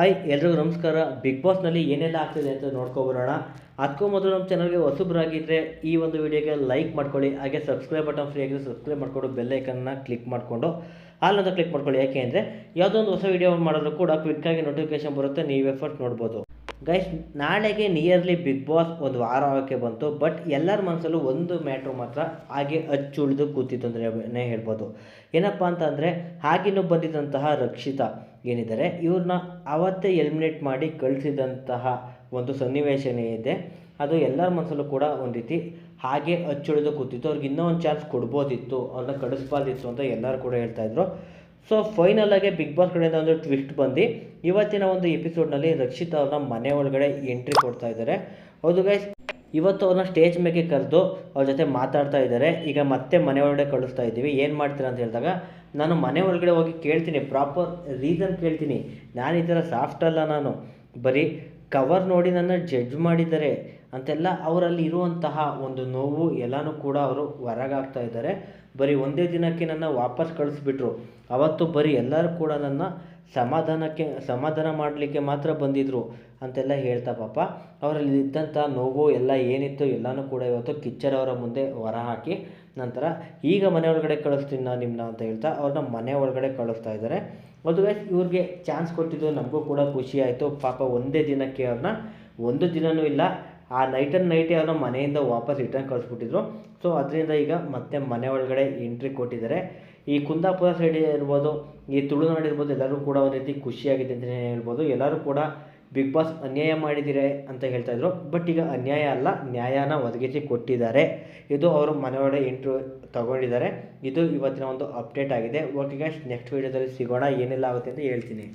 Hi ಎಲ್ರಿಗೂ ನಮಸ್ಕಾರ. Big ಬಾಸ್ನಲ್ಲಿ ಏನೆಲ್ಲ ಆಗ್ತಿದೆ ಅಂತ ನೋಡ್ಕೊಬರೋಣ ಅದಕ್ಕೂ ಮೊದಲು ನಮ್ಮ ಚಾನಲ್ಗೆ ಹೊಸಬ್ರಾಗಿದ್ದರೆ ಈ ಒಂದು ವಿಡಿಯೋಗೆ ಲೈಕ್ ಮಾಡ್ಕೊಳ್ಳಿ. ಹಾಗೆ ಸಬ್ಸ್ಕ್ರೈಬ್ ಬಟನ್ ಫ್ರೀ ಆಗಿದೆ ಸಬ್ಸ್ಕ್ರೈಬ್ ಮಾಡಿಕೊಂಡು ಬೆಲ್ಲೈಕನ್ನ ಕ್ಲಿಕ್ ಮಾಡಿಕೊಂಡು ಅಲ್ಲಂತ ಕ್ಲಿಕ್ ಮಾಡ್ಕೊಳ್ಳಿ. ಯಾಕೆ ಅಂದರೆ, ಯಾವುದೋ ಒಂದು ಹೊಸ ವಿಡಿಯೋ ಮಾಡಿದ್ರು ಕೂಡ ಕ್ವಿಕ್ಕಾಗಿ ನೋಟಿಫಿಕೇಶನ್ ಬರುತ್ತೆ. ನೀವು ಎಫರ್ಟ್ ನೋಡ್ಬೋದು. ಗೈಸ್ ನಾಳೆಗೆ ನಿಯರ್ಲಿ ಬಿಗ್ ಬಾಸ್ ಒಂದು ವಾರ ಆಗೋಕ್ಕೆ ಬಂತು ಬಟ್ ಎಲ್ಲರ ಮನಸ್ಸಲ್ಲೂ ಒಂದು ಮ್ಯಾಟ್ರು ಮಾತ್ರ ಹಾಗೆ ಅಚ್ಚುಳಿದು ಕೂತಿತ್ತು ಅಂತಲೇ ಹೇಳ್ಬೋದು. ಏನಪ್ಪ ಅಂತಂದರೆ, ಹಾಗಿನೂ ಬಂದಿದ್ದಂತಹ ರಕ್ಷಿತಾ ಏನಿದ್ದಾರೆ ಇವ್ರನ್ನ ಅವತ್ತೇ ಎಲಿಮಿನೇಟ್ ಮಾಡಿ ಕಳಿಸಿದಂತಹ ಒಂದು ಸನ್ನಿವೇಶನೇ ಇದೆ. ಅದು ಎಲ್ಲರ ಮನಸ್ಸಲ್ಲೂ ಕೂಡ ಒಂದು ರೀತಿ ಹಾಗೆ ಅಚ್ಚುಳಿದು ಕೂತಿತ್ತು. ಅವ್ರಿಗೆ ಇನ್ನೂ ಒಂದು ಚಾನ್ಸ್ ಕೊಡ್ಬೋದಿತ್ತು ಅವ್ರನ್ನ ಕಳಿಸ್ಬಾರ್ದಿತ್ತು ಅಂತ ಎಲ್ಲರೂ ಕೂಡ ಹೇಳ್ತಾಯಿದ್ರು ಸೊ ಫೈನಲ್ ಆಗಿ ಬಿಗ್ ಬಾಸ್ ಕಡೆಯಿಂದ ಒಂದು ಟ್ವಿಸ್ಟ್ ಬಂದು ಇವತ್ತಿನ ಒಂದು ಎಪಿಸೋಡ್ನಲ್ಲಿ ರಕ್ಷಿತ್ ಅವ್ರನ್ನ ಮನೆ ಒಳಗಡೆ ಎಂಟ್ರಿ ಕೊಡ್ತಾ ಇದ್ದಾರೆ. ಹೌದು ಗೈಸ್ ಇವತ್ತು ಅವ್ರನ್ನ ಸ್ಟೇಜ್ ಮೇಲೆ ಕರೆದು ಅವ್ರ ಜೊತೆ ಮಾತಾಡ್ತಾ ಇದ್ದಾರೆ. ಈಗ ಮತ್ತೆ ಮನೆ ಒಳಗಡೆ ಕಳಿಸ್ತಾ ಇದ್ದೀವಿ. ಏನು ಮಾಡ್ತೀರಾ ಅಂತ ಹೇಳಿದಾಗ, ನಾನು ಮನೆ ಒಳಗಡೆ ಹೋಗಿ ಕೇಳ್ತೀನಿ ಪ್ರಾಪರ್ ರೀಸನ್ ಕೇಳ್ತೀನಿ. ನಾನು ಈ ಥರ ಸಾಫ್ಟ್ ಅಲ್ಲ ನಾನು. ಬರೀ ಕವರ್ ನೋಡಿ ನನ್ನ ಜಡ್ಜ್ ಮಾಡಿದ್ದಾರೆ. ಅಂತೆಲ್ಲ ಅವರಲ್ಲಿ ಇರುವಂತಹ ಒಂದು ನೋವು ಎಲ್ಲನೂ ಕೂಡ ಅವರು ಹೊರಗಾಗ್ತಾ ಇದ್ದಾರೆ. ಬರೀ ಒಂದೇ ದಿನಕ್ಕೆ ನನ್ನ ವಾಪಸ್ ಕಳಿಸ್ಬಿಟ್ರು. ಅವತ್ತು ಬರೀ ಎಲ್ಲರೂ ಕೂಡ ನನ್ನ ಸಮಾಧಾನಕ್ಕೆ, ಸಮಾಧಾನ ಮಾಡಲಿಕ್ಕೆ ಮಾತ್ರ ಬಂದಿದ್ದರು ಅಂತೆಲ್ಲ ಹೇಳ್ತಾ ಪಾಪ. ಅವರಲ್ಲಿ ಇದ್ದಂಥ ನೋವು ಎಲ್ಲ ಏನಿತ್ತು ಎಲ್ಲನೂ ಕೂಡ ಇವತ್ತು ಕಿಚ್ಚರ್ ಅವರ ಮುಂದೆ ಹೊರ ಹಾಕಿ ನಂತರ ಈಗ ಮನೆ ಒಳಗಡೆ ಕಳಿಸ್ತೀನಿ ನಾನು ನಿಮ್ಮನ್ನ ಅಂತ ಹೇಳ್ತಾ ಅವ್ರನ್ನ ಮನೆ ಒಳಗಡೆ ಕಳಿಸ್ತಾ ಇದ್ದಾರೆ. ಗೈಸ್ ಇವ್ರಿಗೆ ಚಾನ್ಸ್ ಕೊಟ್ಟಿದ್ದು ನಮಗೂ ಕೂಡ ಖುಷಿ ಆಯಿತು. ಪಾಪ ಒಂದೇ ದಿನಕ್ಕೆ ಅವ್ರನ್ನ, ಒಂದು ದಿನವೂ ಇಲ್ಲ. ಆ ನೈಟ್ ಆ್ಯಂಡ್ ನೈಟೇ ಅವನ ಮನೆಯಿಂದ ವಾಪಸ್ ರಿಟರ್ನ್ ಕಳಿಸ್ಬಿಟ್ಟಿದ್ರು. ಸೊ ಅದರಿಂದ ಈಗ ಮತ್ತೆ ಮನೆ ಒಳಗಡೆ ಎಂಟ್ರಿ ಕೊಟ್ಟಿದ್ದಾರೆ. ಈ ಕುಂದಾಪುರ ಸೈಡ್ ಇರ್ಬೋದು, ಈ ತುಳುನಾಡು ಇರ್ಬೋದು, ಎಲ್ಲರೂ ಕೂಡ ಒಂದು ರೀತಿ ಖುಷಿಯಾಗಿದೆ ಅಂತಲೇ ಹೇಳ್ಬೋದು. ಎಲ್ಲರೂ ಕೂಡ ಬಿಗ್ ಬಾಸ್ ಅನ್ಯಾಯ ಮಾಡಿದ್ದೀರಿ ಅಂತ ಹೇಳ್ತಾ ಇದ್ರು. ಬಟ್ ಈಗ ಅನ್ಯಾಯ ಅಲ್ಲ, ನ್ಯಾಯನ ಒದಗಿಸಿ ಕೊಟ್ಟಿದ್ದಾರೆ. ಇದು ಅವರು ಮನೆಯೊಳಗೆ ಎಂಟ್ರಿ ತಗೊಂಡಿದ್ದಾರೆ. ಇದು ಇವತ್ತಿನ ಒಂದು ಅಪ್ಡೇಟ್ ಆಗಿದೆ. ಓಕೆ ಗೈಸ್ ನೆಕ್ಸ್ಟ್ ವೀಡಿಯೋದಲ್ಲಿ ಸಿಗೋಣ. ಏನೆಲ್ಲ ಆಗುತ್ತೆ ಅಂತ ಹೇಳ್ತೀನಿ.